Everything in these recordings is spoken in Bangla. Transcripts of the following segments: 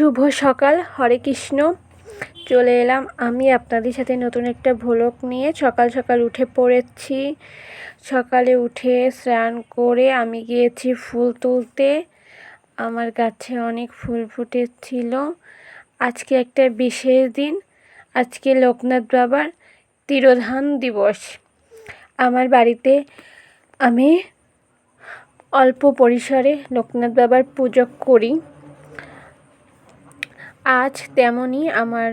শুভ সকাল, হরে কৃষ্ণ। চলে এলাম আমি আপনাদের সাথে নতুন একটা ভ্লগ নিয়ে। সকাল সকাল উঠে পড়েছি। সকালে উঠে স্নান করে আমি গিয়েছি ফুল তুলতে। আমার গাছে অনেক ফুল ফুটেছিল। আজকে একটা বিশেষ দিন। আজকে লোকনাথ বাবার তিরোধান দিবস। আমার বাড়িতে আমি অল্প পরিসরে লোকনাথ বাবার পুজো করি। আজ তেমনই আমার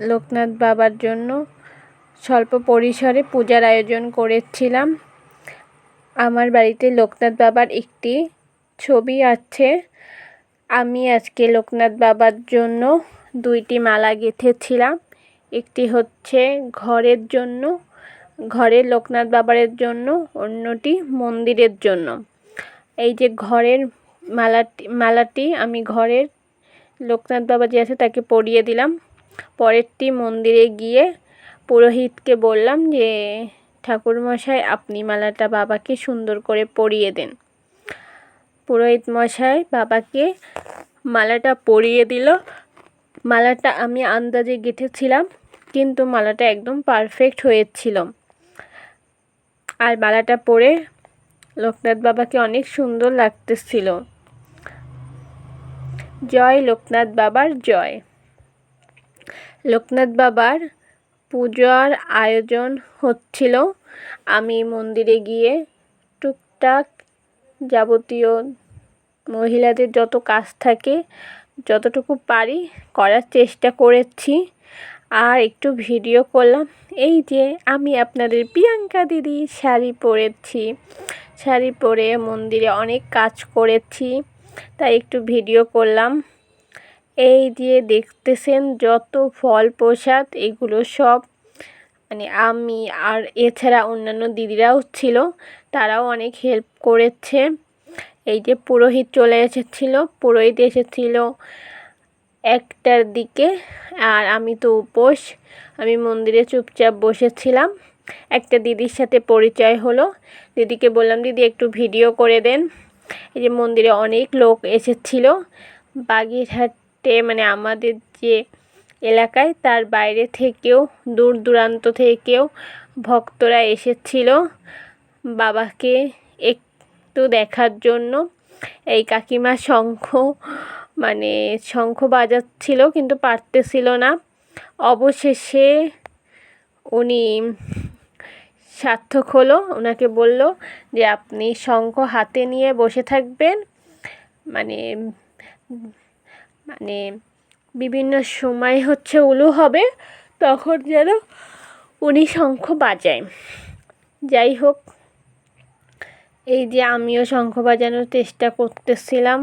লোকনাথ বাবার জন্য স্বল্প পরিসরে পূজার আয়োজন করেছিলাম। আমার বাড়িতে লোকনাথ বাবার একটি ছবি আছে। আমি আজকে লোকনাথ বাবার জন্য দুইটি মালা গেঁথেছিলাম। একটি হচ্ছে ঘরের জন্য, ঘরের লোকনাথ বাবারের জন্য, অন্যটি মন্দিরের জন্য। এই যে ঘরের মালাটি মালাটি আমি ঘরের লোকনাথ বাবা যে আছে, তাকে পরিয়ে দিলাম। পরেরটি মন্দিরে গিয়ে পুরোহিতকে বললাম যে, ঠাকুরমশাই, আপনি মালাটা বাবাকে সুন্দর করে পরিয়ে দেন। পুরোহিত মশাই বাবাকে মালাটা পরিয়ে দিল। মালাটা আমি আন্দাজে গেঁথেছিলাম, কিন্তু মালাটা একদম পারফেক্ট হয়েছিল। আর মালাটা পরে লোকনাথ বাবাকে অনেক সুন্দর লাগতেছিল। জয় লোকনাথ বাবার জয়। লোকনাথ বাবার পূজার আয়োজন হচ্ছিল। আমি মন্দিরে গিয়ে টুকটাক যাবতীয় মহিলাদের যত কাজ থাকে, যতটুকু পারি করার চেষ্টা করেছি। আর একটু ভিডিও করলাম। এই যে আমি আপনাদের প্রিয়াঙ্কা দিদি শাড়ি পরেছি। শাড়ি পরে মন্দিরে অনেক কাজ করেছি। তাই একটু ভিডিও করলাম। এই যে দেখতেছেন যত ফল প্রসাদ, এগুলো সব মানে আমি আর এছাড়া অন্যান্য দিদিরাও ছিল, তারাও অনেক হেল্প করেছে। এই যে পুরোহিত চলে এসেছিল, পুরোহিত এসেছিল একটার দিকে আর আমি তো উপোস। আমি মন্দিরে চুপচাপ বসেছিলাম। একটা দিদির সাথে পরিচয় হলো। দিদিকে বললাম, দিদি, একটু ভিডিও করে দেন। এই যে মন্দিরে অনেক লোক এসেছিল। বাগেরহাটে মানে আমাদের যে এলাকায়, তার বাইরে থেকেও, দূর দূরান্ত থেকেও ভক্তরা এসেছিল। বাবাকে একটু দেখার জন্য। এই কাকিমা শঙ্খ মানে শঙ্খ বাজাচ্ছিল, কিন্তু পারতেছিল না। অবশেষে উনি সার্থক হলো, ওনাকে বলল যে আপনি শঙ্খ হাতে নিয়ে বসে থাকবেন। মানে মানে বিভিন্ন সময় হচ্ছে উলু হবে, তখন যেন উনি শঙ্খ বাজায়। যাই হোক, এই যে আমিও শঙ্খ বাজানোর চেষ্টা করতেছিলাম।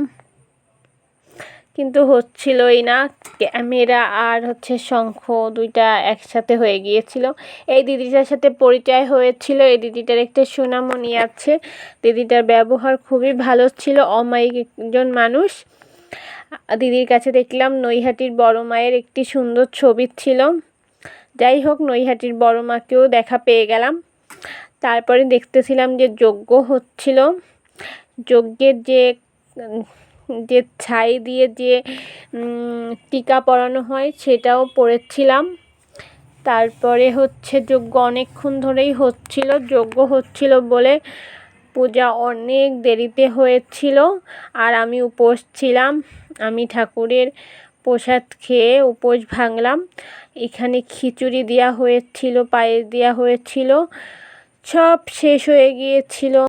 কিন্তু হচ্ছিলই না। ক্যামেরা আর হচ্ছে শঙ্খ দুইটা একসাথে হয়ে গিয়েছিল। এই দিদিটার সাথে পরিচয় হয়েছিল। এই দিদিটার একটা সুনামনি আছে। দিদিটার ব্যবহার খুবই ভালো ছিল। অমায়িক একজন মানুষ। দিদির কাছে দেখলাম নৈহাটির বড় মায়ের একটি সুন্দর ছবি ছিল। যাই হোক, নৈহাটির বড় মাকেও দেখা পেয়ে গেলাম। তারপরে দেখতেছিলাম যে যজ্ঞ হচ্ছিল। যজ্ঞের যে যে ছাই দিয়ে যে টিকা পরানো হয় সেটাও পড়েছিলাম তারপরে হচ্ছে যজ্ঞ অনেকক্ষণ ধরেই হচ্ছিল, যজ্ঞ হচ্ছিল বলে পূজা অনেক দেরিতে হয়েছিল আর আমি উপোস ছিলাম। আমি ঠাকুরের প্রসাদ খেয়ে উপোস ভাঙলাম। এখানে খিচুড়ি দেওয়া হয়েছিল, পায়েস দেওয়া হয়েছিল, সব শেষ হয়ে গিয়েছিল।